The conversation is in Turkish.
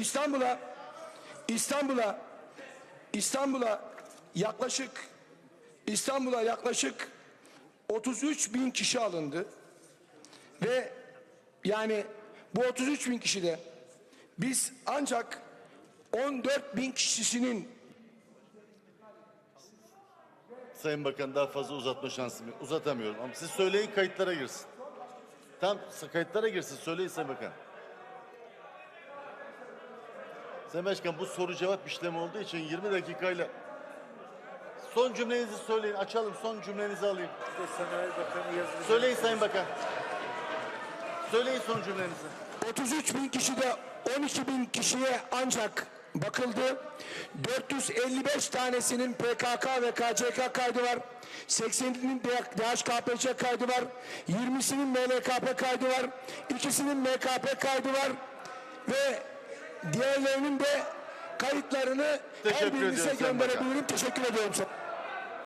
İstanbul'a İstanbul'a İstanbul'a yaklaşık İstanbul'a yaklaşık 33 bin kişi alındı ve yani bu 33 bin kişide biz ancak 14 bin kişisinin Sayın Bakan daha fazla uzatma şansım yok. Uzatamıyorum ama siz söyleyin kayıtlara girsin. Tam kayıtlara girsin söyleyin Sayın Bakan. Sayın Başkan bu soru cevap işlemi olduğu için 20 dakikayla son cümlenizi söyleyin. Açalım son cümlenizi alayım. Sanayi Bakanı yazılı. Söyleyin Sayın Bakan. Söyleyin son cümlenizi. 33 bin kişide 12 bin kişiye ancak bakıldı. 455 tanesinin PKK ve KCK kaydı var. 80'inin DHKPC kaydı var. 20'sinin MLKP kaydı var. İkisinin MKP kaydı var. Ve diğerlerinin de kayıtlarını Teşekkür her birinize gönderebilirim. Teşekkür ediyorum.